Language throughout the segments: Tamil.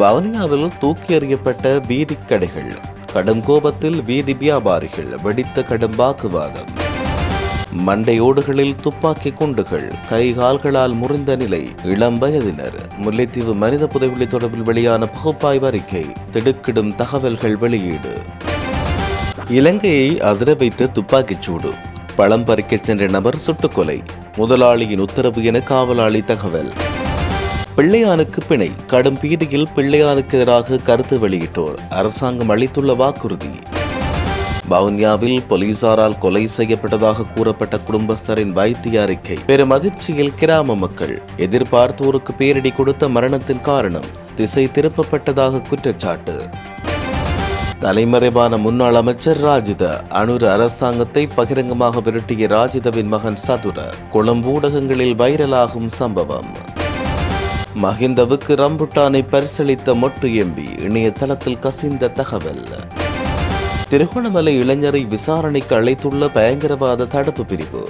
வவுனியாவில் தூக்கி எறியப்பட்ட வீதி கடைகள் கடும் கோபத்தில் வீதி வியாபாரிகள் வெடித்த கடும் வாக்குவாதம். மண்டையோடுகளில் துப்பாக்கி குண்டுகள் கை கால்களால் முறிந்த நிலை இளம் வயதினர் முல்லைத்தீவு மனித புதைகுழி தொடர்பில் வெளியான பகுப்பாய்வு அறிக்கை திடுக்கிடும் தகவல்கள் வெளியீடு. இலங்கையை அதிர வைத்த துப்பாக்கிச் சூடு பழம் பறிக்கச் சென்ற நபர் சுட்டுக்கொலை முதலாளியின் உத்தரவு என காவலாளி தகவல். பிள்ளையானுக்கு பிணை. கடும் பீதியில் பிள்ளையானுக்கு எதிராக கருத்து வெளியிட்டோர். அரசாங்கம் அளித்துள்ள வாக்குறுதி. வவுனியாவில் போலீசாரால் கொலை செய்யப்பட்டதாக கூறப்பட்ட குடும்பஸ்தரின் வைத்திய அறிக்கை பெரும் அதிர்ச்சியில் கிராம மக்கள். எதிர்பார்த்தோருக்கு பேரிடி கொடுத்த மரணத்தின் காரணம் திசை திருப்பப்பட்டதாக குற்றச்சாட்டு. தலைமறைவான முன்னாள் அமைச்சர் ராஜித அனுர அரசாங்கத்தை பகிரங்கமாக விரட்டிய ராஜிதவின் மகன் சதுர. கொழும்பு ஊடகங்களில் வைரலாகும் சம்பவம். மஹிந்தவுக்கு ரம்புட்டானை பரிசளித்த மொட்டு எம்பி இணையதளத்தில் கசிந்த தகவல். திருகோணமலை இளைஞரை விசாரணைக்கு அழைத்துள்ள பயங்கரவாத தடுப்பு பிரிவு.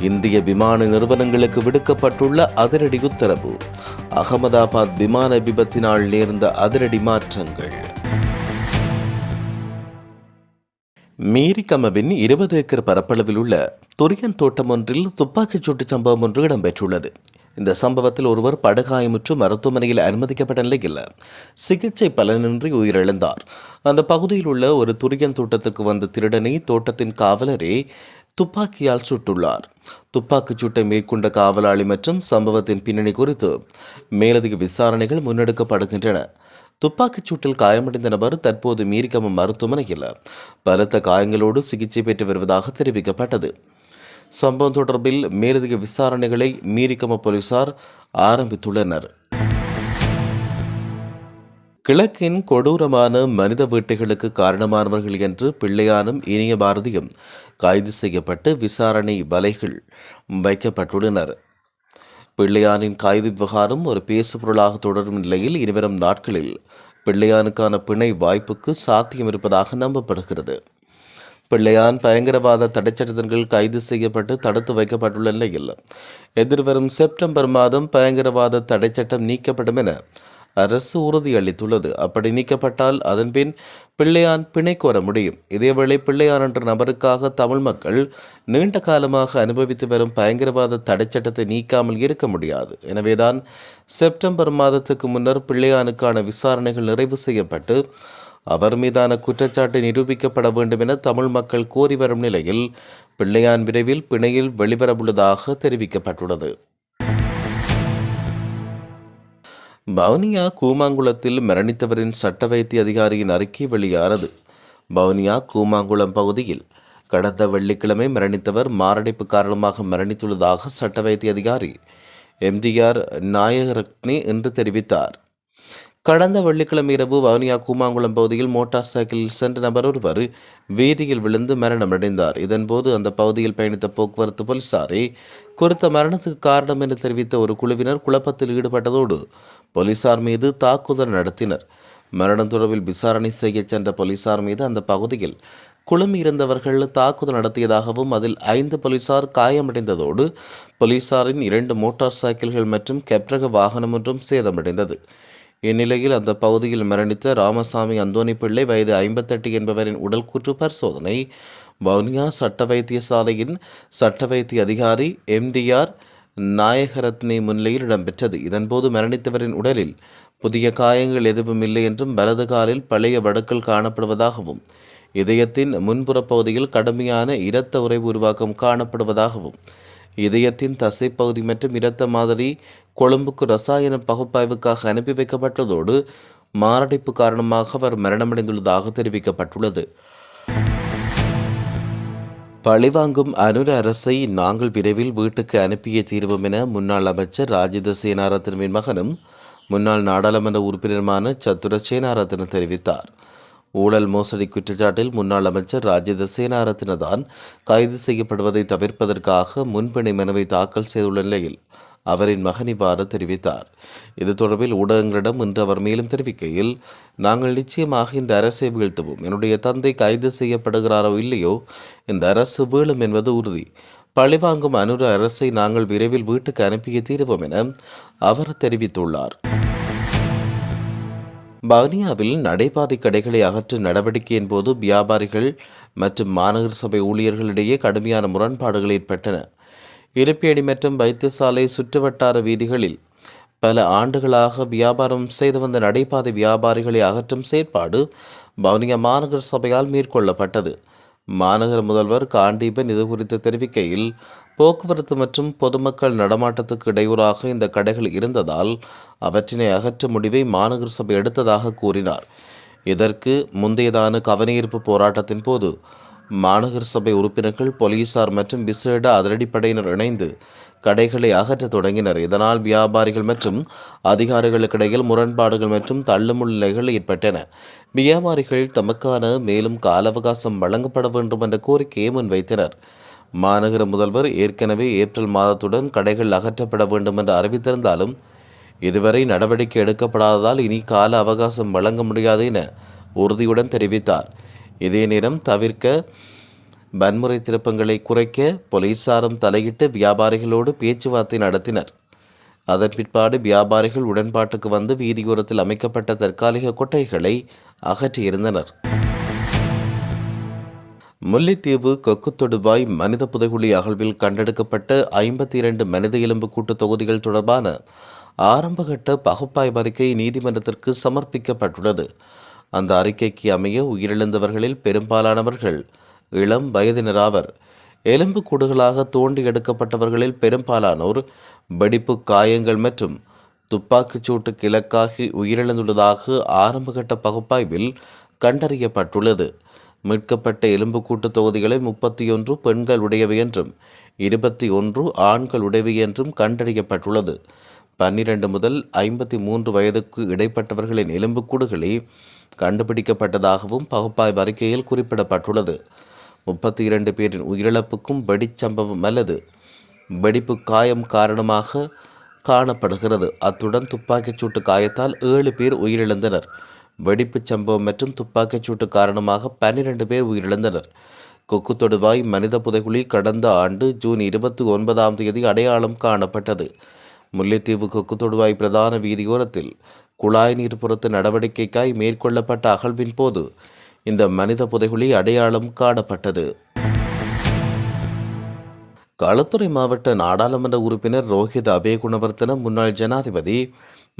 இந்திய விமான நிறுவனங்களுக்கு விடுக்கப்பட்டுள்ள அதிரடி உத்தரவு. அகமதாபாத் விமான விபத்தினால் நேர்ந்த அதிரடி மாற்றங்கள். மீரிகமவின் இருபது ஏக்கர் பரப்பளவில் உள்ள துரியன் தோட்டம் ஒன்றில் துப்பாக்கிச் சூட்டு சம்பவம் ஒன்று இடம்பெற்றுள்ளது. இந்த சம்பவத்தில் ஒருவர் படுகாயமுற்று மருத்துவமனையில் அனுமதிக்கப்பட்ட நிலையில் சிகிச்சை பலனின்றி உயிரிழந்தார். அந்த பகுதியில் உள்ள ஒரு துரியன் தோட்டத்துக்கு வந்த திருடனை தோட்டத்தின் காவலரே துப்பாக்கியால் சுட்டுள்ளார். துப்பாக்கிச் சூட்டை மேற்கொண்ட காவலாளி மற்றும் சம்பவத்தின் பின்னணி குறித்து மேலதிக விசாரணைகள் முன்னெடுக்கப்படுகின்றன. துப்பாக்கிச் சூட்டில் காயமடைந்த நபர் தற்போது மீரிகம மருத்துவமனையில் பலத்த காயங்களோடு சிகிச்சை பெற்று வருவதாக தெரிவிக்கப்பட்டது. சம்பவம் தொடர்பில் மேலதிக விசாரணைகளை மீரிக்கம போலீசார் ஆரம்பித்துள்ளனர். கிழக்கின் கொடூரமான மனித வேட்டைகளுக்கு காரணமானவர்கள் என்று பிள்ளையானும் இனிய பாரதியும் கைது செய்யப்பட்டு விசாரணை வலைகள் வைக்கப்பட்டுள்ளனர். பிள்ளையானின் கைது விவகாரம் ஒரு பேசுபொருளாக தொடரும் நிலையில் இனிவரும் நாட்களில் பிள்ளையானுக்கான பிணை வாய்ப்புக்கு சாத்தியம் இருப்பதாக நம்பப்படுகிறது. பிள்ளையான் பயங்கரவாத தடைச்சட்டத்தின்கள் கைது செய்யப்பட்டு தடுத்து வைக்கப்பட்டுள்ள நிலையில் எதிர்வரும் செப்டம்பர் மாதம் பயங்கரவாத தடைச்சட்டம் நீக்கப்படும் என அரசு உறுதியளித்துள்ளது. அப்படி நீக்கப்பட்டால் அதன்பின் பிள்ளையான் பிணை கோர முடியும். இதேவேளை பிள்ளையான் என்ற நபருக்காக தமிழ் மக்கள் நீண்ட காலமாக அனுபவித்து வரும் பயங்கரவாத தடைச்சட்டத்தை நீக்காமல் இருக்க முடியாது. எனவேதான் செப்டம்பர் மாதத்துக்கு முன்னர் பிள்ளையானுக்கான விசாரணைகள் நிறைவு செய்யப்பட்டு அவர் மீதான குற்றச்சாட்டு நிரூபிக்கப்பட வேண்டும் என தமிழ் மக்கள் கோரி வரும் நிலையில் பிள்ளையான் விரைவில் பிணையில் வெளிவரவுள்ளதாக தெரிவிக்கப்பட்டுள்ளது. வவுனியா கூமாங்குளத்தில் மரணித்தவரின் சட்ட வைத்திய அதிகாரியின் அறிக்கை வெளியானது. வவுனியா கூமாங்குளம் பகுதியில் கடந்த வெள்ளிக்கிழமை மரணித்தவர் மாரடைப்பு காரணமாக மரணித்துள்ளதாக சட்ட வைத்திய அதிகாரி எம்டிஆர் நாயகரக்னி என்று தெரிவித்தார். கடந்த வெள்ளிக்கிழமை இரவு வவுனியா கூமாங்குளம் பகுதியில் மோட்டார் சைக்கிளில் சென்ற நபர் ஒருவர் வீதியில் விழுந்து மரணமடைந்தார். இதன்போது அந்த பகுதியில் பயணித்த போக்குவரத்து போலீசாரை குறித்த மரணத்துக்கு காரணம் என்று தெரிவித்த ஒரு குழுவினர் குழப்பத்தில் ஈடுபட்டதோடு போலீசார் மீது தாக்குதல் நடத்தினர். மரணம் தொடர்பில் விசாரணை செய்ய சென்ற போலீசார் மீது அந்த பகுதியில் குழுமி இருந்தவர்கள் தாக்குதல் நடத்தியதாகவும் அதில் ஐந்து போலீசார் காயமடைந்ததோடு போலீசாரின் இரண்டு மோட்டார் சைக்கிள்கள் மற்றும் கெப்ரக வாகனம் ஒன்றும் சேதமடைந்தது. இந்நிலையில் அந்த பகுதியில் மரணித்த ராமசாமி அந்தோணி பிள்ளை வயது ஐம்பத்தெட்டு என்பவரின் உடல் கூற்று பரிசோதனை. வவுனியா சட்ட வைத்தியசாலையின் சட்ட வைத்திய அதிகாரி எம்டிஆர் நாயகரத்னி முன்னிலையில் இடம்பெற்றது. இதன்போது மரணித்தவரின் உடலில் புதிய காயங்கள் எதுவும் இல்லை என்றும் வலது காலில் பழைய வடுக்கள் காணப்படுவதாகவும் இதயத்தின் முன்புற பகுதியில் கடுமையான இரத்த உறைவு உருவாக்கம் காணப்படுவதாகவும் இதயத்தின் தசைப்பகுதி மற்றும் இரத்த மாதிரி கொழும்புக்கு ரசாயன பகுப்பாய்வுக்காக அனுப்பி வைக்கப்பட்டதோடு மாரடைப்பு காரணமாக அவர் மரணமடைந்துள்ளதாக தெரிவிக்கப்பட்டுள்ளது. பழிவாங்கும் அனுர அரசை நாங்கள் விரைவில் வீட்டுக்கு அனுப்பிய தீர்வோம் என முன்னாள் அமைச்சர் ராஜித சேனாரத்னவின் மகனும் முன்னாள் நாடாளுமன்ற உறுப்பினருமான சத்துர சேனாரத்ன தெரிவித்தார். ஊழல் மோசடி குற்றச்சாட்டில் முன்னாள் அமைச்சர் ராஜித சேனாரத்னதான் கைது செய்யப்படுவதை தவிர்ப்பதற்காக முன்பிணை மனுவை தாக்கல் செய்துள்ள நிலையில் அவரின் மகன் இவ்வாறு தெரிவித்தார். இது தொடர்பில் ஊடகங்களிடம் இன்று அவர் மேலும் தெரிவிக்கையில் நாங்கள் நிச்சயமாக இந்த அரசை வீழ்த்துவோம். என்னுடைய தந்தை கைது செய்யப்படுகிறாரோ இல்லையோ இந்த அரசு வீழும் என்பது உறுதி. பழிவாங்கும் அனுர அரசை நாங்கள் விரைவில் வீட்டுக்கு அனுப்பிய தீர்வோம் என அவர் தெரிவித்துள்ளார். வவுனியாவில் நடைபாதை கடைகளை அகற்றும் நடவடிக்கையின் போது வியாபாரிகள் மற்றும் மாநகர சபை ஊழியர்களிடையே கடுமையான முரண்பாடுகள் ஏற்பட்டன. இருப்பியடி மற்றும் வைத்தியசாலை சுற்றுவட்டார வீதிகளில் பல ஆண்டுகளாக வியாபாரம் செய்து வந்த நடைபாதை வியாபாரிகளை அகற்றும் செயற்பாடு வவுனியா மாநகர சபையால் மேற்கொள்ளப்பட்டது. மாநகர முதல்வர் காண்டீபன் இது குறித்து தெரிவிக்கையில் போக்குவரத்து மற்றும் பொதுமக்கள் நடமாட்டத்துக்கு இடையூறாக இந்த கடைகள் இருந்ததால் அவற்றினை அகற்றும் முடிவை மாநகர சபை எடுத்ததாக கூறினார். இதற்கு முந்தையதான கவனஈர்ப்பு போராட்டத்தின் போது மாநகர சபை உறுப்பினர்கள் போலீசார் மற்றும் விசேட அதிரடிப்படையினர் இணைந்து கடைகளை அகற்றத் தொடங்கினர். இதனால் வியாபாரிகள் மற்றும் அதிகாரிகளுக்கிடையில் முரண்பாடுகள் மற்றும் தள்ளுமுள் நிலைகள் ஏற்பட்டன. வியாபாரிகள் தமக்கான மேலும் கால அவகாசம் வழங்கப்பட வேண்டும் என்ற கோரிக்கையை முன்வைத்தனர். மாநகர முதல்வர் ஏற்கனவே ஏப்ரல் மாதத்துடன் கடைகள் அகற்றப்பட வேண்டும் என்று அறிவித்திருந்தாலும் இதுவரை நடவடிக்கை எடுக்கப்படாததால் இனி கால அவகாசம் வழங்க முடியாது என உறுதியுடன் தெரிவித்தார். இதே நேரம் தவிர்க்க வன்முறை திருப்பங்களை குறைக்க போலீசாரும் தலையிட்டு வியாபாரிகளோடு பேச்சுவார்த்தை நடத்தினர். அதன் பிற்பாடு வியாபாரிகள் உடன்பாட்டுக்கு வந்து வீதியோரத்தில் அமைக்கப்பட்ட தற்காலிக கொட்டைகளை அகற்றியிருந்தனர். முல்லைத்தீவு கொக்குத்தொடுவாய் மனித புதைகுழி அகழ்வில் கண்டெடுக்கப்பட்ட ஐம்பத்தி இரண்டு மனித எலும்பு கூட்டு தொகுதிகள் தொடர்பான ஆரம்பகட்ட பகுப்பாய்வு அறிக்கை நீதிமன்றத்திற்கு சமர்ப்பிக்கப்பட்டுள்ளது. அந்த அறிக்கைக்கு அமைய உயிரிழந்தவர்களில் பெரும்பாலானவர்கள் இளம் வயதினராவர் எலும்பு கூடுகளாக தோண்டி எடுக்கப்பட்டவர்களில் பெரும்பாலானோர் வெடிப்பு காயங்கள் மற்றும் துப்பாக்கிச் சூட்டுக்கு இலக்காகி உயிரிழந்துள்ளதாக ஆரம்பகட்ட பகுப்பாய்வில் கண்டறியப்பட்டுள்ளது. மீட்கப்பட்ட எலும்புக்கூட்டு தொகுதிகளை முப்பத்தி ஒன்று பெண்கள் உடையவை என்றும் இருபத்தி ஒன்று ஆண்கள் உடையவை என்றும் கண்டறியப்பட்டுள்ளது. பன்னிரண்டு முதல் ஐம்பத்தி மூன்று வயதுக்கு இடைப்பட்டவர்களின் எலும்புக்கூடுகளே கண்டுபிடிக்கப்பட்டதாகவும் பகுப்பாய்வு அறிக்கையில் குறிப்பிடப்பட்டுள்ளது. முப்பத்தி இரண்டு பேரின் உயிரிழப்புக்கும் வெடிச்சம்பவம் அல்லது வெடிப்பு காயம் காரணமாக காணப்படுகிறது. அத்துடன் துப்பாக்கிச் சூட்டு காயத்தால் ஏழு பேர் உயிரிழந்தனர். வெடிப்புச் சம்பவம் மற்றும் துப்பாக்கிச் சூட்டு காரணமாக பன்னிரண்டு பேர் உயிரிழந்தனர். கொக்கு தொடுவாய் மனித புதைகுழி கடந்த ஆண்டு ஜூன் இருபத்தி ஒன்பதாம் தேதி அடையாளம் காணப்பட்டது. முல்லைத்தீவு கொக்கு தொடுவாய் பிரதான வீதியோரத்தில் குழாய் நீர் நடவடிக்கைக்காய் மேற்கொள்ளப்பட்ட அகழ்வின் போது இந்த மனித புதைகுழி அடையாளம் காணப்பட்டது. களுத்துறை மாவட்ட நாடாளுமன்ற உறுப்பினர் ரோஹித் அபேகுணவர்த்தன முன்னாள் ஜனாதிபதி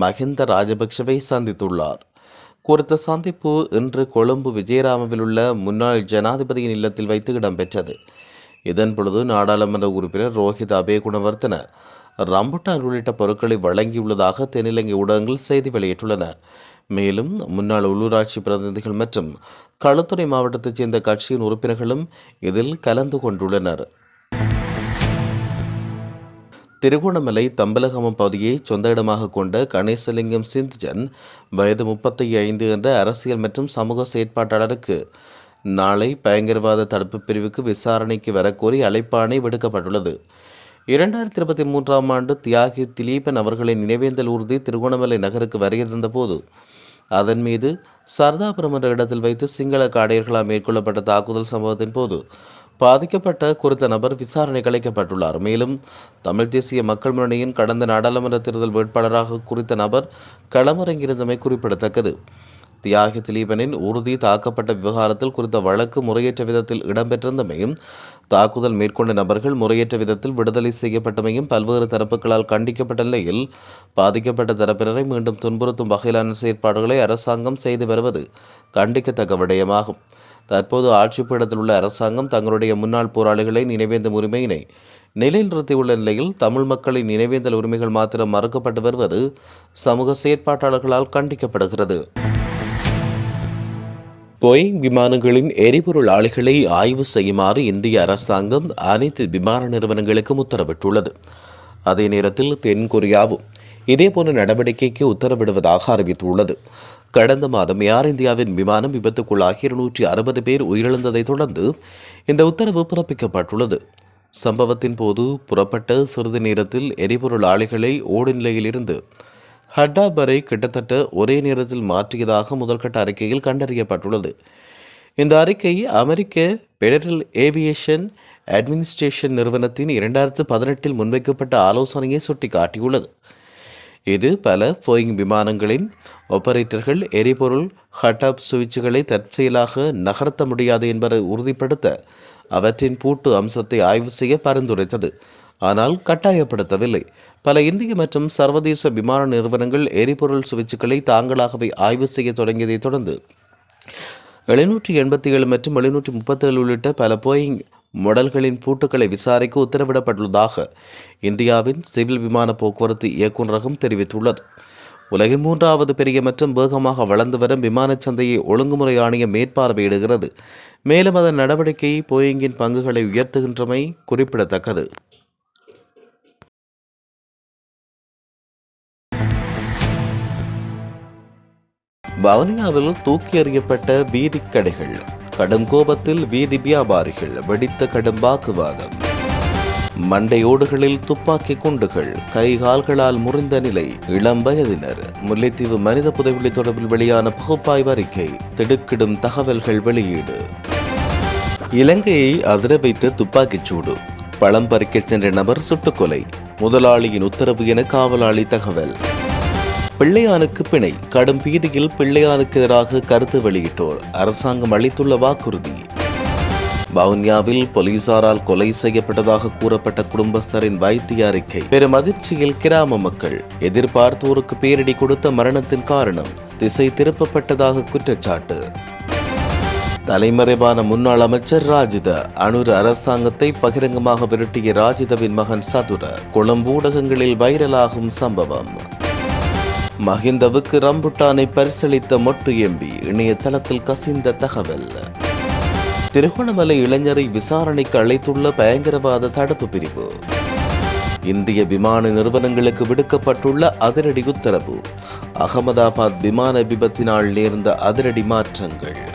மஹிந்த ராஜபக்ஷவை சந்தித்துள்ளார். குறித்த சந்திப்பு இன்று கொழும்பு விஜயராமவில் உள்ள முன்னாள் ஜனாதிபதியின் இல்லத்தில் வைத்து இடம்பெற்றது. இதன் பொழுது நாடாளுமன்ற உறுப்பினர் ரோஹித் அபேகுணவர்த்தன ரம்புட்டான் உள்ளிட்ட பொருட்களை வழங்கியுள்ளதாக தென்னிலங்கை ஊடகங்கள் செய்தி வெளியிட்டுள்ளன. மேலும் முன்னாள் உள்ளூராட்சி பிரதிநிதிகள் மற்றும் களுத்துறை மாவட்டத்தைச் சேர்ந்த கட்சியின் உறுப்பினர்களும் இதில் கலந்து கொண்டுள்ளனர். திருகோணமலை தம்பலகமம் பகுதியை சொந்த இடமாக கொண்ட கணேசலிங்கம் சிந்துஜன் வயது முப்பத்தி ஐந்து என்ற அரசியல் மற்றும் சமூக செயற்பாட்டாளருக்கு நாளை பயங்கரவாத தடுப்பு பிரிவுக்கு விசாரணைக்கு வரக்கோரி அழைப்பாணை விடுக்கப்பட்டுள்ளது. இரண்டாயிரத்தி இருபத்தி மூன்றாம் ஆண்டு தியாகி திலீபன் அவர்களின் நினைவேந்தல் ஊர்தி திருகோணமலை நகருக்கு வருகின்ற போது அதன் மீது சர்தாபுரம் என்ற இடத்தில் வைத்து சிங்கள காடையர்களால் மேற்கொள்ளப்பட்ட தாக்குதல் சம்பவத்தின் போது பாதிக்கப்பட்ட குறித்த நபர் விசாரணை கலைக்கப்பட்டுள்ளார் மேலும் தமிழ் தேசிய மக்கள் முன்னணியின் கடந்த நாடாளுமன்ற தேர்தல் வேட்பாளராக குறித்த நபர் களமிறங்கியிருந்தமை குறிப்பிடத்தக்கது. தியாகி திலீபனின் உறுதி தாக்கப்பட்ட விவகாரத்தில் குறித்த வழக்கு முறையற்ற விதத்தில் இடம்பெற்றிருந்தமையும் தாக்குதல் மேற்கொண்ட நபர்கள் முறையற்ற விதத்தில் விடுதலை செய்யப்பட்டமையும் பல்வேறு தரப்புகளால் கண்டிக்கப்பட்ட நிலையில் பாதிக்கப்பட்ட தரப்பினரை மீண்டும் துன்புறுத்தும் வகையிலான செயற்பாடுகளை அரசாங்கம் செய்து வருவது கண்டிக்கத்தக்க விடயமாகும். தற்போது ஆட்சி பீடத்தில் உள்ள அரசாங்கம் தங்களுடைய முன்னாள் போராளிகளை நினைவேந்தும் உரிமையினை நிலைநிறுத்தியுள்ள நிலையில் தமிழ் மக்களின் நினைவேந்தல் உரிமைகள் மாத்திரம் மறுக்கப்பட்டு வருவது சமூக செயற்பாட்டாளர்களால் கண்டிக்கப்படுகிறது. போயிங் விமானங்களின் எரிபொருள் ஆலைகளை ஆய்வு செய்யுமாறு இந்திய அரசாங்கம் அனைத்து விமான நிறுவனங்களுக்கும் உத்தரவிட்டுள்ளது. அதே நேரத்தில் தென்கொரியாவும் இதேபோன்ற நடவடிக்கைக்கு உத்தரவிடுவதாக அறிவித்துள்ளது. கடந்த மாதம் ஏர் இந்தியாவின் விமானம் விபத்துக்குள்ளாகி இருநூற்றி அறுபது பேர் உயிரிழந்ததைத் தொடர்ந்து இந்த உத்தரவு பிறப்பிக்கப்பட்டுள்ளது. சம்பவத்தின் போது புறப்பட்ட சிறிது நேரத்தில் எரிபொருள் ஆலைகளை ஓடு நிலையிலிருந்து ஹட்டா கிட்டத்தட்ட ஒரே நேரத்தில் மாற்றியதாக முதல்கட்ட அறிக்கையில் கண்டறியப்பட்டுள்ளது. இந்த அறிக்கை அமெரிக்க பெடரல் ஏவியேஷன் அட்மினிஸ்ட்ரேஷன் நிறுவனத்தின் இரண்டாயிரத்து பதினெட்டில் முன்வைக்கப்பட்ட ஆலோசனையை சுட்டிக்காட்டியுள்ளது. இது பல போயிங் விமானங்களின் ஆபரேட்டர்கள் எரிபொருள் ஹட்டாப் சுவிட்சுகளை தற்செயலாக நகர்த்த முடியாது என்பதை உறுதிப்படுத்த அவற்றின் பூட்டு அம்சத்தை ஆய்வு செய்ய பரிந்துரைத்தது. ஆனால் கட்டாயப்படுத்தவில்லை. பல இந்திய மற்றும் சர்வதேச விமான நிறுவனங்கள் எரிபொருள் சுவிட்சுகளை தாங்களாகவே ஆய்வு செய்ய தொடங்கியதைத் தொடர்ந்து எழுநூற்றி எண்பத்தி ஏழு மற்றும் எழுநூற்றி முப்பத்தேழு உள்ளிட்ட பல போயிங் மொடல்களின் பூட்டுக்களை விசாரிக்க உத்தரவிடப்பட்டுள்ளதாக இந்தியாவின் சிவில் விமான போக்குவரத்து இயக்குநரகம் தெரிவித்துள்ளது. உலகின் மூன்றாவது பெரிய மற்றும் வேகமாக வளர்ந்து வரும் விமானச் சந்தையை ஒழுங்குமுறை ஆணையம் மேற்பார்வையிடுகிறது. மேலும் அதன் நடவடிக்கை போயிங்கின் பங்குகளை உயர்த்துகின்றமை குறிப்பிடத்தக்கது. வவுனியாவில் தூக்கி எறியப்பட்ட வீதி கடைகள் கடும் கோபத்தில் வீதி வியாபாரிகள் வெடித்த கடும் வாக்குவாதம். மண்டையோடுகளில் துப்பாக்கி குண்டுகள் கை கால்களால் முறிந்த நிலை இளம் வயதினர். முல்லைத்தீவு மனித புதைவெளி தொடர்பில் வெளியான பகுப்பாய்வு அறிக்கை திடுக்கிடும் தகவல்கள் வெளியீடு. இலங்கையை அதிர வைத்த துப்பாக்கிச் சூடு. பழம் பறிக்கச் சென்ற நபர் சுட்டுக்கொலை முதலாளியின் உத்தரவு என காவலாளி தகவல். பிள்ளையானுக்கு பிணை. கடும் பீதியில் பிள்ளையானுக்கு எதிராக கருத்து வெளியிட்டோர். அரசாங்கம் அளித்துள்ள வாக்குறுதி. வவுனியாவில் போலீசாரால் கொலை செய்யப்பட்டதாக கூறப்பட்ட குடும்பஸ்தரின் வைத்திய அறிக்கை பெரும் அதிர்ச்சியில் கிராம மக்கள். எதிர்பார்த்தோருக்கு பேரிடி கொடுத்த மரணத்தின் காரணம் திசை திருப்பப்பட்டதாக குற்றச்சாட்டு. தலைமறைவான முன்னாள் அமைச்சர் ராஜித அணுரு அரசாங்கத்தை பகிரங்கமாக விரட்டிய ராஜிதவின் மகன் சதுர கொழும்பு ஊடகங்களில் வைரலாகும் சம்பவம். மஹிந்தவுக்கு ரம்புட்டானை பரிசளித்த மொட்டு எம்பி இணையதளத்தில் கசிந்த தகவல். திருகோணமலை இளைஞரை விசாரணைக்கு அழைத்துள்ள பயங்கரவாத தடுப்பு பிரிவு. இந்திய விமான நிறுவனங்களுக்கு விடுக்கப்பட்டுள்ள அதிரடி உத்தரவு. அகமதாபாத் விமான விபத்தினால் நேர்ந்த அதிரடி மாற்றங்கள்.